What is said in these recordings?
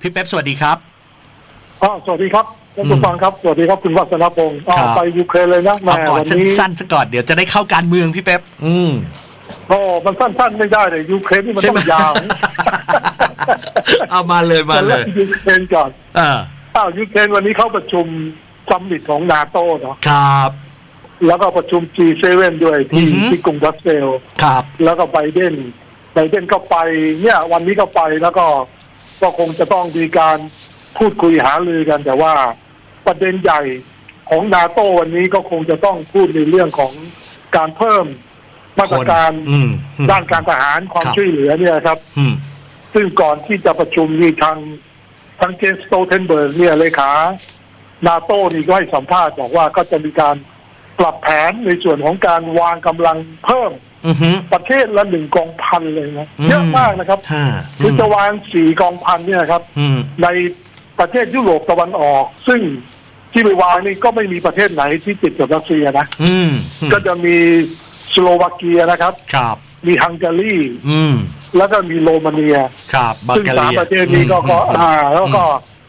พี่เป๊ปสวัสดีครับ อ๋อสวัสดีครับท่านผู้ฟังครับ สวัสดีครับคุณวัฒนพงศ์อ๋อครับ ไปยูเครนเลยนะแหม่เอาก่อนวันนี้สั้นๆซะก่อนเดี๋ยวจะได้เข้าการเมืองพี่เป๊ปอืม โอ้มันสั้นๆไม่ได้เลยยูเครนนี่มันใช่ต้อไหม งยาวเอามาเลยมาเลยแต่ริ่ยูเครนก่อนเอออ้าวยูเครนวันนี้เข้าประชุมซัมมิตของนาโตเนาะครับ แล้วก็ประชุม G7 ด้วยที่อือฮึที่กรุงบรัสเซลส์ครับ แล้วก็ไบเดนไบเดนก็ไปเนี่ย วันนี้ก็ไปแล้วก็ ก็คงจะต้องมีการพูดคุยหารือกัน แต่ว่าประเด็นใหญ่ของนาโตวันนี้ก็คงจะต้องพูดในเรื่องของการเพิ่มมาตรการอืมอืมด้านการทหารความครับช่วยเหลือเนี่ยครับอืมซึ่งก่อนที่จะประชุมมีทางทางเจนสโตเทนเบิร์กเนี่ยเลขานาโตนี่ก็ให้สัมภาษณ์บอกว่าก็จะมีการปรับแผนในส่วนของการวางกำลังเพิ่ม อือฮึ ประเทศละหนึ่งกองพันเลยนะอืมเยอะมากนะครับห้าคือจะวางสี่กองพันเนี่ยครับ อืม ในประเทศยุโรปตะวันออก ซึ่งที่ไปวางนี่ก็ไม่มีประเทศไหนที่ติดกับรัสเซียนะ อืมอืมก็จะมีสโลวาเกียนะครับ ครับ มีฮังการีอืม แล้วก็มีโรมาเนีย ครับบัลซึ่งแกสามเรียประเทศนี้ก็ก็มอ่า แล้วก็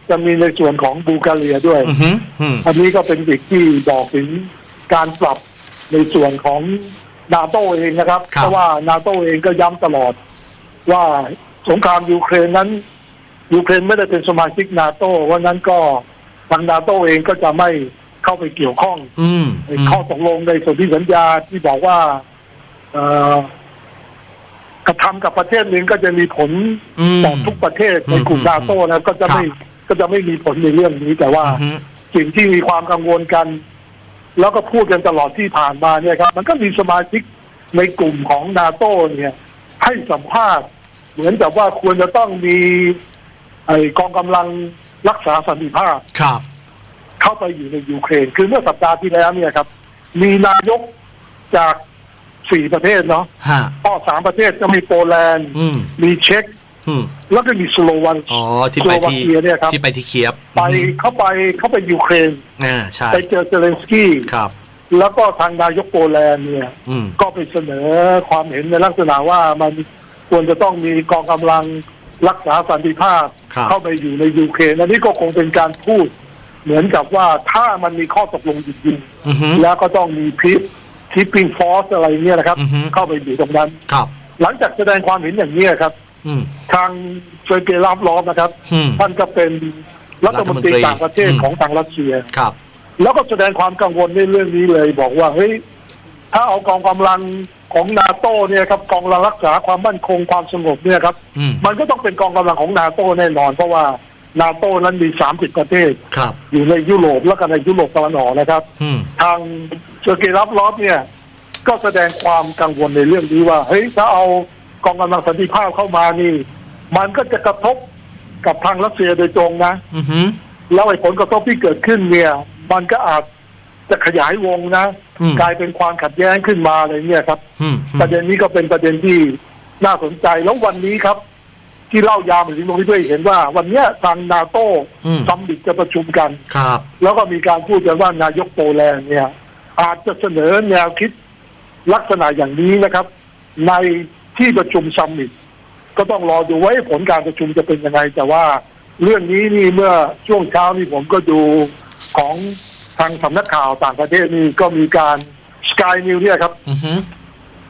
จะมีในส่วนของบูลการียด้วย อือฮึอืม อันนี้ก็เป็นสิ่งที่บอกถึงการปรับในส่วนของ นาโตเองนะครับ เพราะว่านาโตเองก็ย้ำตลอด ว่าสงครามยูเครนนั้น ยูเครนไม่ได้เป็นสมาชิกนาโตว่านั้นก็ทางนาโตเองก็จะไม่เข้าไปเกี่ยวข้องอืมในข้อตกลงในสนธิสัญญาที่บอกว่าเอ่อกระทำกับประเทศหนึ่งก็จะมีผลอืมต่อทุกประเทศในกลุ่มอืมนาโตนะก็จะไม่ครับก็จะไม่มีผลในเรื่องนี้แต่ว่าอือฮึสิ่งที่มีความกังวลกัน แล้วก็พูดกันตลอดที่ผ่านมาเนี่ยครับ มันก็มีสมาชิกในกลุ่มของนาโตเนี่ย ให้สัมภาษณ์ เหมือนกับว่าควรจะต้องมีไอกองกำลังรักษาสันติภาพครับ เข้าไปอยู่ในยูเครน คือเมื่อสัปดาห์ที่แล้วเนี่ยครับ มีนายกจากสี่ประเทศเนาะฮะอ้อสามประเทศก็มีโปแลนด์อืมมีเช็กอืม แล้วก็มีสโลวันอ๋อที่สไปโลวาที่เกียเนี่ยครับที่ไปที่เคียบไปเข้าไปเข้าไปยูเครนอ่าใช่ไปเจอเซเลนสกี้ครับ แล้วก็ทางนายกโปแลนด์เนี่ยอืมก็ไปเสนอความเห็นในลักษณะว่ามันควรจะต้องมีกองกำลังรักษาสันติภาพครับเข้าไปอยู่ในยูเครนอันนี้ก็คงเป็นการพูด เหมือนกับว่าถ้ามันมีข้อตกลงจริงอือฮึๆแล้วก็ต้องมีพิษทิปปิ้งฟอร์สอะไรเนี่ยนะครับอือฮึเข้าไปอยู่ตรงนั้นครับหลังจากแสดงความเห็นอย่างนี้ยครับ อืม ทางเซอร์เกย์ลาฟลอฟนะครับ อืม ท่านก็เป็นรัฐมนตรีรัฐมนตรีต่างประเทศอืม ของทางรัสเซีย ครับ แล้วก็แสดงความกังวลในเรื่องนี้เลย บอกว่าเฮ้ยถ้าเอากองกำลังของนาโตเนี่ยครับกองกำลังรักษาความมั่นคงความสงบเนี่ยครับ อืม มันก็ต้องเป็นกองกำลังของนาโตแน่นอน เพราะว่านาโตนั้นมี 30 ประเทศ ครับ อยู่ในยุโรปแล้วก็ในยุโรปตะวันออกนะครับ อืม ทางเซอร์เกย์รับลอฟเนี่ย ก็แสดงความกังวลในเรื่องนี้ว่า เฮ้ยถ้าเอา กองกำลังสันติภาพเข้ามานี่ มันก็จะกระทบกับทางรัสเซียโดยตรงนะอือฮึแล้วไอ้ผลกระทบที่เกิดขึ้นเนี่ย มันก็อาจจะขยายวงนะ อืมกลายเป็นความขัดแย้งขึ้นมาอะไรเนี่ยครับ อืมประเด็นนี้ก็เป็นประเด็นที่น่าสนใจแล้ววันนี้ครับ ที่เล่ายาวมาถึงตรงนี้เพื่อให้เห็นว่า วันเนี้ยทางนาโต้อืมซัมมิตจะประชุมกัน ครับ แล้วก็มีการพูดกันว่านายกโปแลนด์เนี่ย อาจจะเสนอแนวคิดลักษณะอย่างนี้นะครับ ใน ที่ประชุมซัมมิตก็ต้องรอดูว่าผลการประชุมจะเป็นยังไง แต่ว่าเรื่องนี้นี่เมื่อช่วงเช้านี่ผมก็ดูของทางสำนักข่าวต่างประเทศนี่ก็มีการสกายนิวเนี่ยครับอือฮึ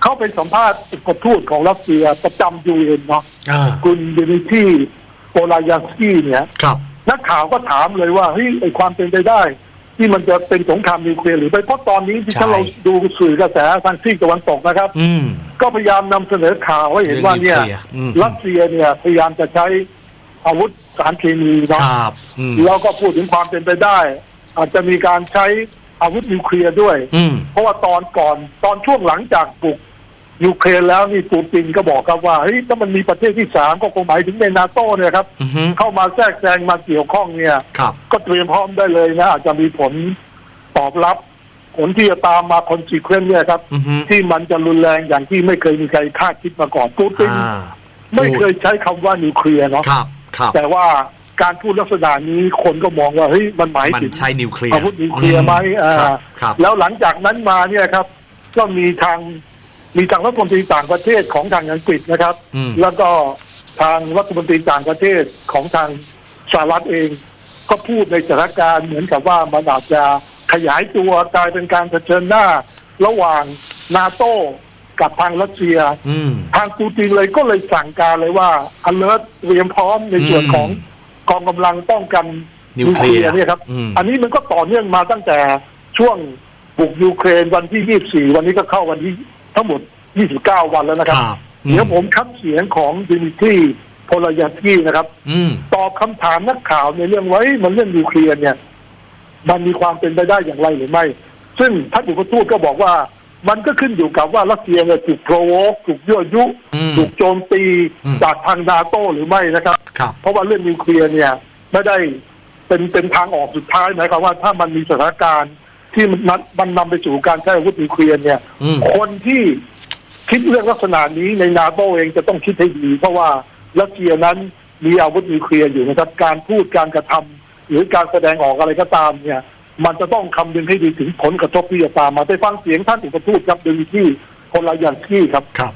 เขาเป็นสัมภาษณ์อุปทูตของรัสเซียประจำยูเอ็นเนาะอ่าคุณเดนิที่โปลายันสกี้เนี่ยครับนักข่าวก็ถามเลยว่าเฮ้ยไอความเป็นไปได้ ที่มันจะเป็นสงครามนิวเคลียร์หรือไม่เพราะตอนนี้ที่ใช่ ถ้าเราดูสื่อกระแสทางซีกตะวันตกนะครับ อืม ก็พยายามนำเสนอข่าวให้เห็นว่าเนี่ย เรื่องนิวเคลียร์อืม รัสเซียเนี่ยพยายามจะใช้อาวุธสารเคมีคเนาะรับอืมแล้วก็พูดถึงความเป็นไปได้ อาจจะมีการใช้อาวุธนิวเคลียร์ด้วย อืม เพราะว่าตอนก่อนตอนช่วงหลังจากบุก ยูเครนแล้วนี่ปูตินก็บอกครับว่าเฮ้ยถ้ามันมีประเทศที่สามก็คงหมายถึงในนาโต้เนี่ยครับ อือฮึ เข้ามาแทรกแซงมาเกี่ยวข้องเนี่ย ครับ ก็เตรียมพร้อมได้เลยนะ อาจจะมีผลตอบรับ ผลที่จะตามมาคอนซีเควนต์เนี่ยครับ อือฮึที่มันจะรุนแรงอย่างที่ไม่เคยมีใครคาดคิดมาก่อนปูตินอ่าไม่เคยใช้คำว่านิวเคลียร์เนาะครับ ครับ แต่ว่าการพูดลักษณะนี้คนก็มองว่าเฮ้ยมันหมายมันถึง ใช่นิวเคลียร์อาวุธนิวเคลียร์ไหมอ่า ครับ ครับ แล้วหลังจากนั้นมาเนี่ยครับ ก็มีทาง มีทางรัฐมนตรีต่างประเทศของทางอังกฤษนะครับ อืม แล้วก็ทางรัฐมนตรีต่างประเทศของทางสหรัฐเอง ก็พูดในสถานการณ์เหมือนกับว่ามันอาจจะขยายตัวกลายเป็นการเผชิญหน้า ระหว่างนาโต้กับทางรัสเซีย อืม ทางปูตินเลยก็เลยสั่งการเลยว่า alert เตรียมพร้อมในส่วนของกองกำลังป้องกันนิวเคลียร์เนี่ยครับ อืม อันนี้มันก็ต่อเนื่องมาตั้งแต่ช่วงบุกยูเครนวันที่ 24 วันนี้ก็เข้าวันที่ ทั้งหมด 29 วันแล้วนะครับครับอืมเดี๋ยวผมคัดเสียงของดิมิทรีโพลยาสกี้นะครับอืมตอบคำถามนักข่าวในเรื่องไว้มันเรื่องนิวเคลียร์เนี่ย มันมีความเป็นไปได้อย่างไรหรือไม่ ซึ่งท่านอุปทูตก็บอกว่า มันก็ขึ้นอยู่กับว่ารัสเซียเนี่ยถูกโปรโวกถูกยั่วยุอืมถูกโจมตีอืมจากทางนาโต้หรือไม่นะครับครับ เพราะว่าเรื่องนิวเคลียร์เนี่ย ไม่ได้เป็นเป็นทางออกสุดท้ายหมายความว่าถ้ามันมีสถานการณ์ ที่มันนัดมันนำไปสู่การใช้อาวุธนิวเคลียร์เนี่ย อืม คนที่คิดเรื่องลักษณะนี้ในนาโตเองจะต้องคิดให้ดี เพราะว่ารัสเซียนั้นมีอาวุธนิวเคลียร์อยู่นะครับ การพูดการกระทำหรือการแสดงออกอะไรก็ตามเนี่ย มันจะต้องคำนึงให้ดีถึงผลกระทบที่จะตามมาไปฟังเสียงท่านอุปทูตครับเดมิที่คนลายันสกี้ครับ ครับ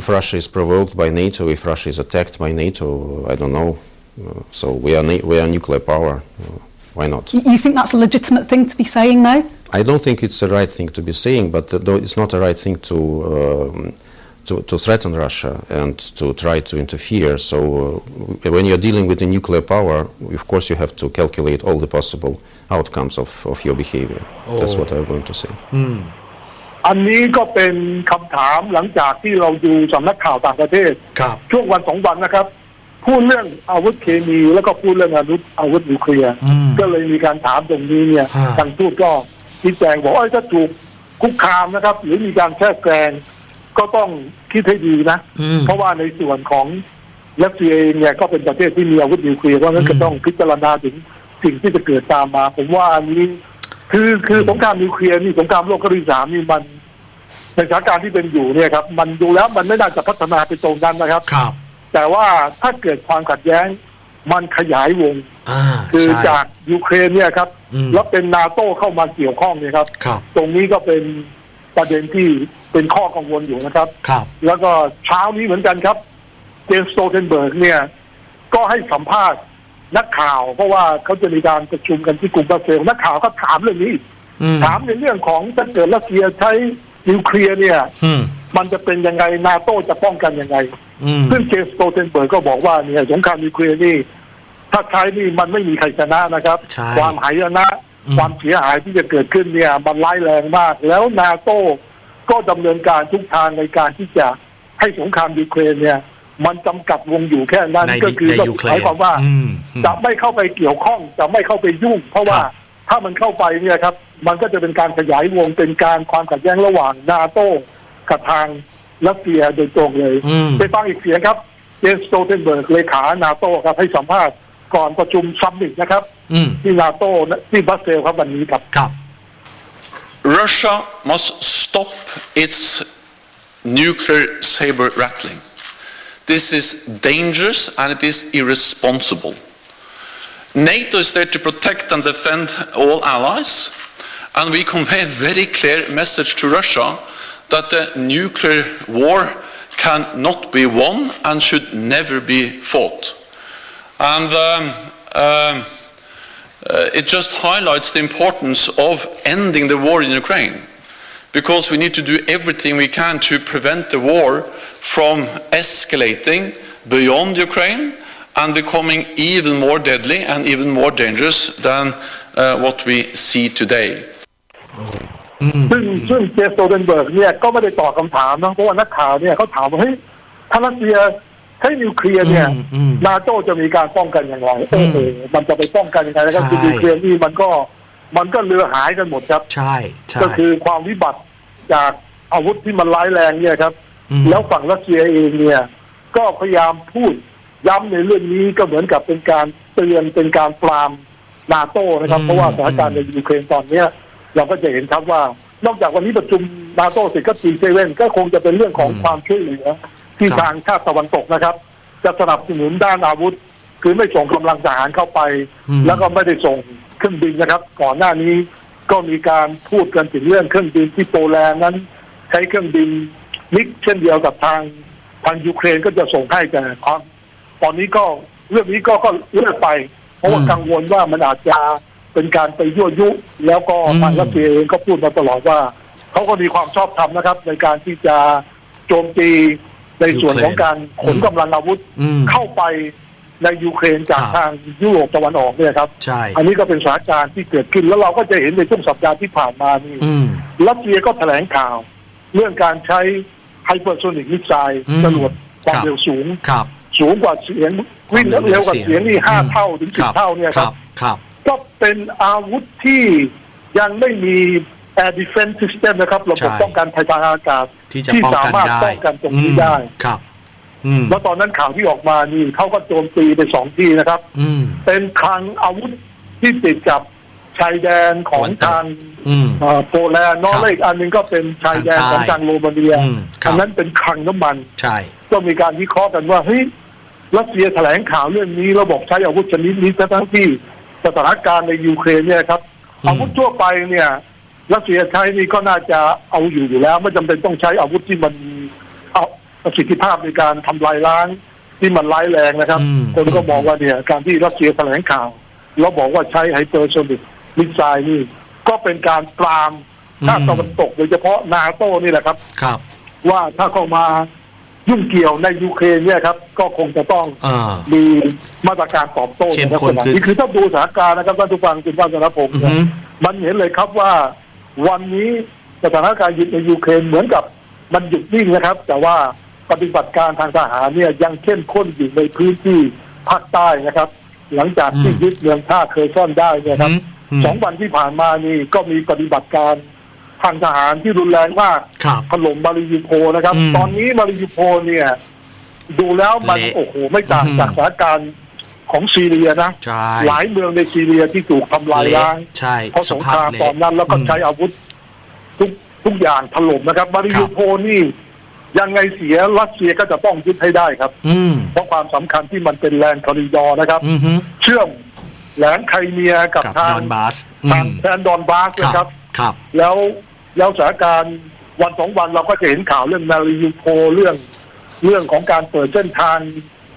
If Russia is provoked by NATO, if Russia is attacked by NATO, I don't know. Uh, so we are na- we are nuclear power. Uh, why not? You you think that's a legitimate thing to be saying, though? I don't think it's the right thing to be saying, but uh, though it's not the right thing to, um, to to threaten Russia and to try to interfere. So uh, when you're dealing with a nuclear power, of course you have to calculate all the possible outcomes of, of your behavior. That's Oh. what I'm going to say. อืม อันนี้ก็เป็นคำถามหลังจากที่เราดูสำนักข่าวต่างประเทศ ครับ ช่วงวันสองวันนะครับ พูดเรื่องอาวุธเคมี แล้วก็พูดเรื่องอาวุธอาวุธนิวเคลียร์อืม ก็เลยมีการถามตรงนี้เนี่ยฮะ ทางทูตก็ชี้แจงบอกว่าเอ้ยถ้าถูกคุกคามนะครับ หรือมีการแทรกแซงก็ต้องคิดให้ดีนะ อืม เพราะว่าในส่วนของรัสเซียเองเนี่ยก็เป็นประเทศที่มีอาวุธนิวเคลียร์เพราะฉะนั้นก็ต้องพิจารณาถึงสิ่งที่จะเกิดตามมา ผมว่าอันนี้คือคือสงครามนิวเคลียร์นี่สงครามโลกครั้งที่สามนี่มันในสถานการณ์ที่เป็นอยู่เนี่ยครับ มันดูแล้วมันไม่น่าจะพัฒนาไปตรงนั้นนะครับ ครับ แต่ว่าถ้าเกิดความขัดแย้งมันขยายวง อ่าคือใช่ จากยูเครนเนี่ยครับ อืมแล้วเป็นนาโต้เข้ามาเกี่ยวข้องเนี่ยครับ ครับ ตรงนี้ก็เป็นประเด็นที่เป็นข้อกังวลอยู่นะครับ ครับ แล้วก็เช้านี้เหมือนกันครับ เจมส์สโตเทนเบิร์กเนี่ย ก็ให้สัมภาษณ์นักข่าว เพราะว่าเขาจะมีการประชุมกันที่กรุงบรัสเซลส์นักข่าวก็ถามเรื่องนี้อืมถามในเรื่องของถ้าเกิดรัสเซียใช้ นิวเคลียร์เนี่ย อืม มันจะเป็นยังไงนาโต้จะป้องกันยังไง อืม ซึ่งเจมส์สโตเทนเบิร์กก็บอกว่าเนี่ยสงครามนิวเคลียร์นี่ ถ้าใช้นี่มันไม่มีใครชนะนะครับ ใช่ความหายนะอืม ความเสียหายที่จะเกิดขึ้นเนี่ย มันร้ายแรงมาก แล้วนาโต้ก็ดำเนินการทุกทางในการที่จะให้สงครามยูเครนเนี่ย มันจำกัดวงอยู่แค่นั้นในก็คือในก็ยูเครหมายนความว่า อืมอืม จะไม่เข้าไปเกี่ยวข้องจะไม่เข้าไปยุ่ง เพราะว่าครับ ถ้ามันเข้าไปเนี่ยครับ มันก็จะเป็นการขยายวงเป็นการความขัดแย้งระหว่างนาโต้กับทางรัสเซียโดยตรงเลยอืมไปฟังอีกเสียงครับเจนสโตเทนเบิร์กเลขานาโต้ครับให้สัมภาษณ์ก่อนประชุมซัมมิตนะครับอืมที่นาโต้ที่บรัสเซลส์ครับวันนี้ครับครับ Russia must stop its nuclear saber rattling. This is dangerous and it is irresponsible. NATO is there to protect and defend all allies, and we convey a very clear message to Russia that the nuclear war cannot be won and should never be fought. And um, um, uh, it just highlights the importance of ending the war in Ukraine because we need to do everything we can to prevent the war from escalating beyond Ukraine and becoming even more deadly and even more dangerous than uh, what we see today. ซึ่งซึ่งเจนสโตเทนเบิร์กเนี่ยก็ไม่ได้ตอบคำถามนะเพราะว่านักข่าวเนี่ยเขาถามว่าเฮ้ยถ้ารัสเซียใช้นิวเคลียร์เนี่ยอืมอืมนาโต้จะมีการป้องกันอย่างไรโอ้โหมันจะไปป้องกันยังไงนะครับใช่คือนิวเคลียร์นี่มันก็มันก็เรือหายกันหมดครับใช่ใช่ก็คือความวิบัติจากอาวุธที่มันร้ายแรงเนี่ยครับอืมแล้วฝั่งรัสเซียเองเนี่ย ก็พยายามพูดย้ำในเรื่องนี้ก็เหมือนกับเป็นการเตือนเป็นการปรามนาโต้นะครับ เพราะว่าสถานการณ์ในยูเครนตอนเนี้ย เราก็จะเห็นครับว่านอกจากวันนี้ประชุมนาโต้เสร็จก็ตีเซเว่นก็คงจะเป็นเรื่องของความช่วยเหลือที่ครับทางชาติตะวันตกนะครับ จะสนับสนุนด้านอาวุธ คือไม่ส่งกำลังทหารเข้าไปอืมแล้วก็ไม่ได้ส่งเครื่องบินนะครับ ก่อนหน้านี้ก็มีการพูดกันถึงเรื่องเครื่องบินที่โปแลนด์นั้น ใช้เครื่องบินมิกเช่นเดียวกับทางทางยูเครนก็จะส่งให้แต่ความตอนนี้ก็เรื่องนี้ก็ก็เลื่อนไป เพราะว่าอืมกังวลว่ามันอาจจะ เป็นการไปยั่วยุ แล้วก็อืมทางรัสเซียเองก็พูดมาตลอดว่าเขาก็มีความชอบธรรมนะครับ ในการที่จะโจมตีในส่วนของการขนกำลังอาวุธอืมเข้าไปในยูเครนจากครับทางยุโรปตะวันออกเนี่ยครับใช่อันนี้ก็เป็นสถานการณ์ที่เกิดขึ้นแล้วเราก็จะเห็นในช่วงสัปดาห์ที่ผ่านมานี่อืมรัสเซียก็แถลงข่าว เรื่องการใช้ไฮเปอร์โซนิกมิสไซล์อืมจรวดความครับเร็วสูงครับสูงกว่าเสียงวิ่งเร็วกว่าเสียงนี่ห้าอืมเท่าถึงสิบเท่าเนี่ยคครัรับบครับ ก็เป็นอาวุธที่ยังไม่มี air defense system นะครับระบบใช่ป้องกันภัยทางอากาศที่จะป้องสากันมารถได้ป้องกันตรงนี้อืมได้ครับอืมแล้วตอนนั้นข่าวที่ออกมานี่เขาก็โจมตีไปสองที่นะครับอืมเป็นคลังอาวุธที่ติดกับชายแดนของตะวันตกทางอืมเอ่อโปแลนด์นอร์เวย์อีกอันหนึงก็เป็นชายแดนของทางโรมาเนียอืมครับอันนั้นเป็นคลังน้ำมันใช่ก็มีการวิเคราะห์กันว่าเฮ้ยรัสเซียแถลงข่าวเรื่องนี้แล้วบอกใช้อาวุธชนิดนี้ทั้งที่ สถานการณ์ในยูเครนเนี่ยครับอืมอาวุธทั่วไปเนี่ยรัสเซียใช้นี่ก็น่าจะเอาอยู่อยู่แล้ว ไม่จำเป็นต้องใช้อาวุธที่มันมีเอาประสิทธิภาพในการทำลายล้างที่มันร้ายแรงนะครับอืมคนก็มองว่าเนี่ยการที่รัสเซียแถลงข่าว แล้วบอกว่าใช้ไฮเปอร์โซนิกมิสไซล์นี่ ก็เป็นการปรามชาติตะวันตกโดยเฉพาะนาโต้นี่แหละครับ ครับ ว่าถ้าเข้ามา ยุ่งเกี่ยวในยูเครนเนี่ยครับ ก็คงจะต้องเออมีมาตรการตอบโต้เข้มในลักข้ษนณะขึ้นนี้คือถ้าดูสถานการณ์นะครับท่านผู้ฟังคุณป้าสนพงศ์อือเนี่ยฮึ มันเห็นเลยครับว่า วันนี้สถานการณ์ในยูเครนเหมือนกับมันหยุดนิ่งนะครับ แต่ว่าปฏิบัติการทางทหารเนี่ยยังเข้มข้นอยู่ในพื้นที่ภาคใต้นะครับ หลังจากที่อืมยึดเมืองท่าเคยซ่อนได้เนี่ยครับ อืม สองวันที่ผ่านมานี่ก็มีปฏิบัติการ ทางทหารที่รุนแรงมากครับถล่มมาริยูโพลนะครับ อืมตอนนี้มาริยูโพลเนี่ย ดูแล้วมันเละโอ้โหไม่ต่างอืม จากสถานการณ์ของซีเรียนะ ใช่หลายเมืองในซีเรียที่ถูกทำลายล้าง ใช่เพราะสสงภาคพรามเละตอนนั้นแล้วก็ใช้อาวุธ ทุกทุกอย่างถล่มนะครับมาริยูโพลนี่ยังไงเสียรัสเซียก็จะต้องยึดให้ได้ครับ อืมเพราะความสำคัญที่มันเป็นแลนด์คอริดอร์นะครับ อืมฮึเชื่อมแหลมไครเมียกับกับทาดงอนบาสอืทางมแทนดอนบาสครันะครับ ครับ แล้ว แล้วสถานการณ์วันสองวันเราก็จะเห็นข่าวเรื่องมาริยูโพเรื่องเรื่องของการเปิดเส้นทาง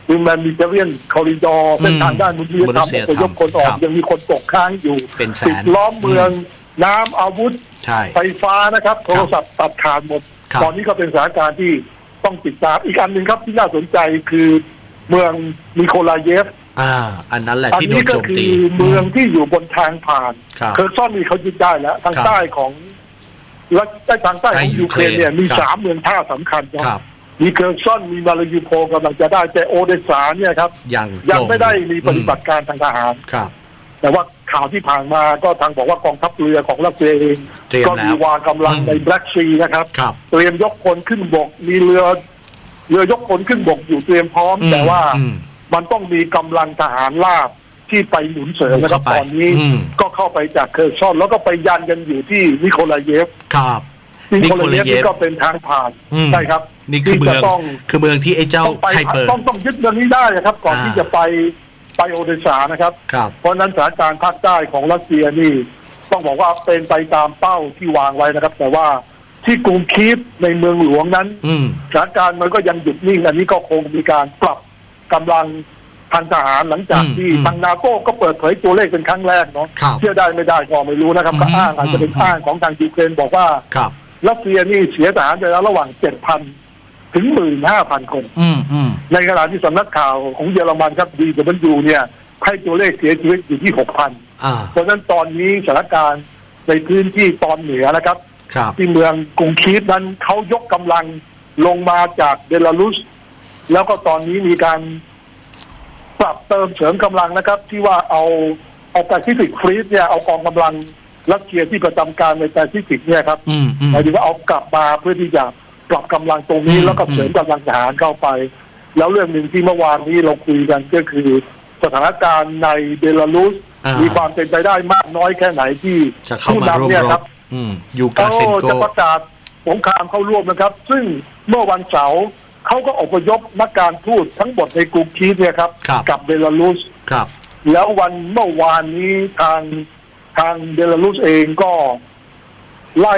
ดูแมนมิเตเรียนคอริดอร์เส้นทางด้านมนุษยธรรมมนุษยอธรรมพยพคนออคกรับยังมีคนตกค้างอยู่เป็นแสนปิดล้อมเมืองน้ำอาวุธใช่ไฟฟ้านะครับ โทรศัพท์ตัดขาดหมดครับตอนนี้ก็เป็นสถานการณ์ที่ต้องติดตามอีกอันหนึ่งครับที่น่าสนใจคือเมืองนิโคลาเยฟอ่า อันนั้นแหละอันที่โดนี้นก็โจมคืตีอเมืองที่อยู่บนทางผ่านครับเคอร์ซอนนี่เขายึดได้แล้ว ทางครับใต้ของ และใต้ทางใต้ใต้ของยูยูเคเครรนนเนี่ยมีครับสามเมืองท่าสำคัญนะครับมีเคอร์ซอนมีมาลายูโพลกำลังจะได้แต่โอเดสาเนี่ยครับยังยังไม่ได้มีปฏิบัอืติการทางทหารครับ แต่ว่าข่าวที่ผ่านมาก็ทางบอกว่ากองทัพเรือของรัสเซียเองเตรียมก็แล้วมีวางกำลังอืมในแบล็กซีนะครับครับเตรียมยกพลขึ้นบก มีเรือ เรือยกพลขึ้นบกอยู่เตรียมพร้อมอืมแต่ว่าอืมมันต้องมีกำลังทหารราบ ที่ไปหนุนเสริมนะครับเข้าไปตอนนี้อืมก็เข้าไปจากเคอร์ซอนแล้วก็ไปยันกันอยู่ที่นิโคลาเยฟครับนิโคลาเยฟนิโคลาเยฟนี่ก็เป็นทางผ่านอืมใช่ครับ นี่คือที่เมืจะองต้องคือเมืองที่ไอ้เจ้าต้องไปไฮเปอร์ต้องต้องยึดเมืองนี้ได้นะครับ ก่อนอ่าที่จะไปไปโอเดสานะครับครับเพราะฉะนั้นสถานการณ์ภาคใต้ของรัสเซียนี่ ต้องบอกว่าเป็นไปตามเป้าที่วางไว้นะครับ แต่ว่าที่กรุงคีฟในเมืองหลวงนั้นอืมสถานการณ์มันก็ยังหยุดนิ่งอันนี้ก็คงมีการปรับกำลัง ทางทหารหลังจากอืมที่อืมทางนาโต้ก็เปิดเผยตัวเลขเป็นครั้งแรกเนาะครับเชื่อได้ไม่ได้ก็ไม่รู้นะครับอืมก็อ้างอาจจะเป็นอืมอ้างของทางยูเครนบอกว่าครับรัสเซียนี่เสียทหารไปแล้วระหว่างเจ็ดพันถึงหมื่นห้าพันคนอืมอืมในขณะที่สำนักข่าวของเยอรมันครับดีดับเบิลยูเนี่ยให้ตัวเลขเสียชีวิตอยู่ที่หกพันอ่าเพราะฉะนั้นตอนนี้สถานการณ์ในพื้นที่ตอนเหนือนะครับครับ ที่เมืองกรุงคีฟนั้นเขายกกำลังลงมาจากเบลารุส แล้วก็ตอนนี้มีการ ปรับเติมเสริมกำลังนะครับ ที่ว่าเอาเอาแปซิฟิกฟรีดเนี่ยเอากองกำลังรัสเซียที่ประจำการในแปซิฟิกเนี่ยครับอืมอืมหมายถึงว่าเอากลับมาเพื่อที่จะปรับกำลังตรงนี้อืมแล้วก็เสริมกำลังทหารเข้าไป แล้วเรื่องหนึ่งที่เมื่อวานนี้เราคุยกันก็คือสถานการณ์ในเบลารุสอ่ามีมีความเป็นไปได้มากน้อยแค่ไหนที่จะเข้ามาร่วมผู้นำเนี่ยรครับบอืมยูกาเขาเซนโกจะประกาศสงครามเข้าร่วมนะครับ ซึ่งเมื่อวันเสาร์ เขาก็อพยพนักการทูตทั้งหมดในกรุงคีฟเนี่ยครับครับกับเบลารุส ครับ แล้ววันเมื่อวานนี้ทางทางเบลารุสเองก็ไล่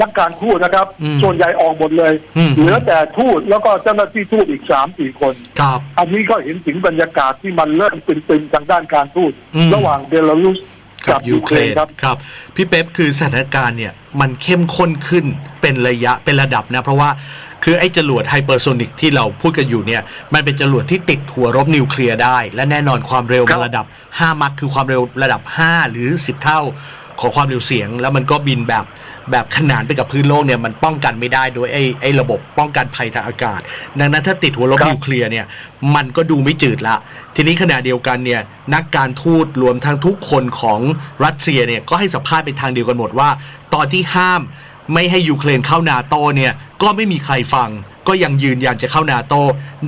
นักการทูตนะครับ อืมส่วนใหญ่ออกหมดเลยอืม เหลือแต่ทูตแล้วก็เจ้าหน้าที่ทูตอีกสามสี่คน ครับ อันนี้ก็เห็นถึงบรรยากาศที่มันเริ่มตึงๆทางด้านการทูตอืม ระหว่างเบลารุส กักับบยูยูเคเครรนนครับครับพี่เป๊ปคือสถานการณ์เนี่ยมันเข้มข้นขึ้นเป็นระยะเป็นระดับนะเพราะว่าคือไอ้จรวดไฮเปอร์โซนิกที่เราพูดกันอยู่เนี่ยมันเป็นจรวดที่ติดหัวรบนิวเคลียร์ได้ และแน่นอนความเร็วครัมันบระดับ 5 มักคือความเร็วระดับ 5 หรือ 10 เท่า ของความเร็วเสียง แล้วมันก็บินแบบแบบขนานไปกับพื้นโลกเนี่ยมันป้องกันไม่ได้โดยไอ้ไอ้ระบบป้องกันภัยทางอากาศ ดังนั้นถ้าติดหัวรบครับนิวเคลียร์เนี่ยมันก็ดูไม่จืดละ ทีนี้ขณะเดียวกันเนี่ยนักการทูตรวมทั้งทุกคนของรัสเซียเนี่ยก็ให้สัมภาษณ์เป็นทางเดียวกันหมดว่า ตอนที่ห้ามไม่ให้ยูเครนเข้านาโตเนี่ยก็ไม่มีใครฟัง ก็ยังยืนยันจะเข้านาโต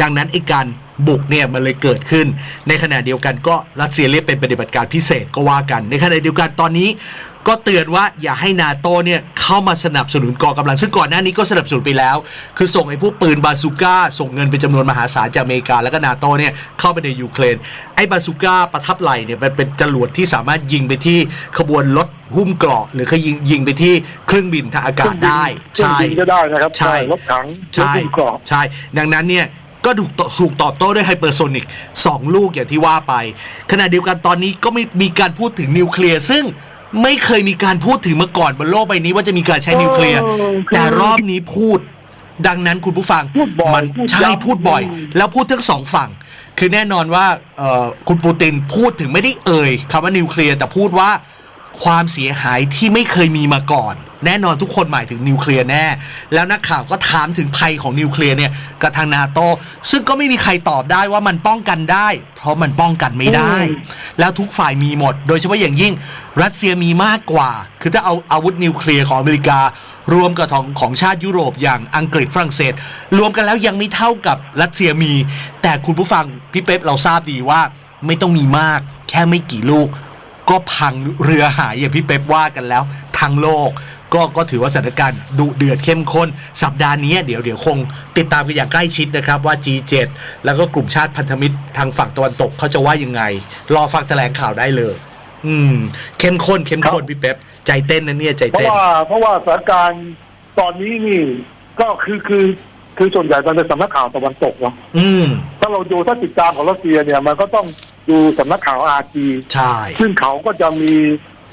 ดังนั้นไอ้การ บุกเนี่ยมันเลยเกิดขึ้น ในขณะเดียวกันก็รัสเซียเรียกเป็นปฏิบัติการพิเศษก็ว่ากัน ในขณะเดียวกันตอนนี้ก็เตือนว่าอย่าให้นาโตเนี่ยเข้ามาสนับสนุนกองกำลัง ซึ่งก่อนหน้านี้ก็สนับสนุนไปแล้ว คือส่งไอ้พวกปืนบาซูก้า ส่งเงินเป็นจำนวนมหาศาลจากอเมริกา แล้วก็นาโตเนี่ยเข้าไปในยูเครน ไอ้บาซูก้าประทับไหลเนี่ยมันเป็นจรวดที่สามารถยิงไปที่ขบวนรถหุ้มเกราะหรือเขายิงยิงไปที่เครื่องบินทางอากาศได้เครื่องบินก็ได้นะครับใช่รถถังรถใช่ยิงเกราะใช่ดังนั้นเนี่ย ก็ถูกตถูกตอบโต้ด้วยไฮเปอร์โซนิกสองลูกอย่างที่ว่าไป ขณะเดียวกันตอนนี้ก็ไม่มีการพูดถึงนิวเคลียร์ซึ่งไม่เคยมีการพูดถึงมาก่อนบนโลกใบนี้ว่าจะมีการใช้นิวเคลียร์เออคือแต่รอบนี้พูดดังนั้นคุณผู้ฟังพูดบ่อยมันพูดใช่ย้ำพูดบ่อยอืมแล้วพูดทั้งสองฝั่ง คือแน่นอนว่าเอ่อคุณปูตินพูดถึงไม่ได้เอ่ยคำว่านิวเคลียร์แต่พูดว่า ความเสียหายที่ไม่เคยมีมาก่อน แน่นอนทุกคนหมายถึงนิวเคลียร์แน่ แล้วนักข่าวก็ถามถึงภัยของนิวเคลียร์เนี่ยกับทางนาโตซึ่งก็ไม่มีใครตอบได้ว่ามันป้องกันได้ เพราะมันป้องกันไม่ได้ แล้วทุกฝ่ายมีหมด โดยเฉพาะอย่างยิ่ง รัสเซียมีมากกว่า คือถ้าเอาอาวุธนิวเคลียร์ของอเมริการวมกับของของชาติยุโรปอย่างอังกฤษฝรั่งเศส รวมกันแล้วยังไม่เท่ากับรัสเซียมี แต่คุณผู้ฟังพี่เป๊ปเราทราบดีว่า ไม่ต้องมีมาก แค่ไม่กี่ลูก ก็พังเรือหายอย่างพี่เป๊ปว่ากันแล้วทั้งโลก ก็ก็ถือว่าสถานการณ์ดุเดือดเข้มข้น สัปดาห์นี้เดี๋ยวเดี๋ยวคง ติดตามกันอย่างใกล้ชิดนะครับว่า G7 แล้วก็กลุ่มชาติพันธมิตรทางฝั่งตะวันตกเขาจะว่ายังไง รอฟังแถลงข่าวได้เลย อืม เข้มข้นเข้มข้นพี่เป๊ปใจเต้นนะเนี่ยใจเพราะเต้นว่าเพราะว่าสถานการณ์ตอนนี้นี่ ก็คือคือคือส่วนใหญ่มันเป็นสำนักข่าวตะวันตกเนาะอืมถ้า เราดูถ้าติดตามของรัสเซียเนี่ยมันก็ต้องดูสำนักข่าวอาจีใช่ ซึ่งเขาก็จะมี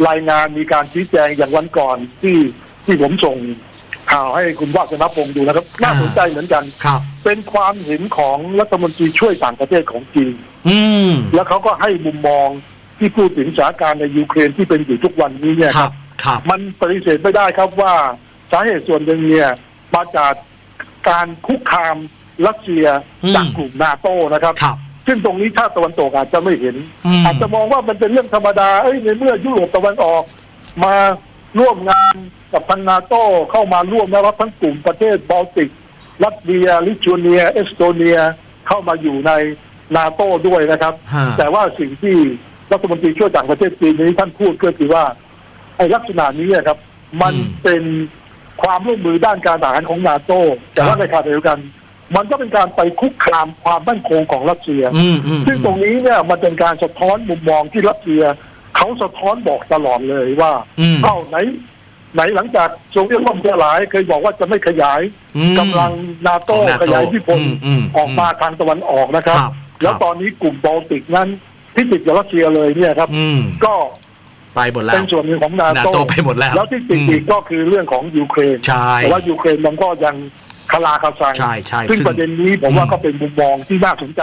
รายงานมีการชี้แจงอย่างวันก่อนที่ที่ผมส่งข่าวให้คุณวาสนพงศ์ดูนะครับ น่าสนใจเหมือนกัน ครับ เป็นความเห็นของรัฐมนตรีช่วยต่างประเทศของจีน อืม แล้วเขาก็ให้มุมมองที่พูดถึงสถานการณ์ในยูเครนที่เป็นอยู่ทุกวันนี้เนี่ยคครัรับ บ ครับ มันปฏิเสธไม่ได้ครับว่าสาเหตุส่วนหนึ่งเนี่ยมาจากการคุกคาม รัสเซียอืมจากกลุ่มนาโตนะครับครับ ซึ่งตรงนี้ชาติตะวันตกอาจจะไม่เห็นอืมอาจจะมองว่ามันเป็นเรื่องธรรมดาเอ้ยในเมื่อยุโรปตะวันออกมาร่วมงานกับทางนาโตเข้ามาร่วมนะครับทั้งกลุ่มประเทศบอลติก รัสเซีย ลิทัวเนีย เอสโตเนียเข้ามาอยู่ในนาโตด้วยนะครับฮะแต่ว่าสิ่งที่รัฐมนตรีช่วยต่างประเทศจีนนี้ท่านพูดก็คือว่าไอ้ลักษณะนี้อะครับ มันอืมเป็นความร่วมมือด้านการทหารของนาโตแต่ว่าครับในขณะเดียวกัน มันก็เป็นการไปคุกคามความมั่นคงของรัสเซีย อืมอืมซึ่งตรงนี้เนี่ยมันเป็นการสะท้อนมุมมองที่รัสเซียเขาสะท้อนบอกตลอดเลยว่าอืม เอ้าไหน ไหนหลังจากโซเวียตล่มสลายเคยบอกว่าจะไม่ขยายอืมกำลังนาโต้ของ NATO ขยายอิที่พลอืมอืมออกมาทางตะวันออกนะครับ ครับแล้วครับ ตอนนี้กลุ่มบอลติกนั้นที่ติดกับรัสเซียเลยเนี่ยครับ อืมก็ไปหมดแล้ว เป็นส่วนหนึ่งของนาโต้ NATO ไปหมดแล้วแล้วที่ติดอืมอีกก็คือเรื่องของยูเครนใช่ แต่ว่ายูเครนมันก็ยัง คลาคาซังใช่ใช่ซึ่งซึ่งประเด็นนี้ผมว่าอืมก็เป็นมุมมองที่น่าสนใจ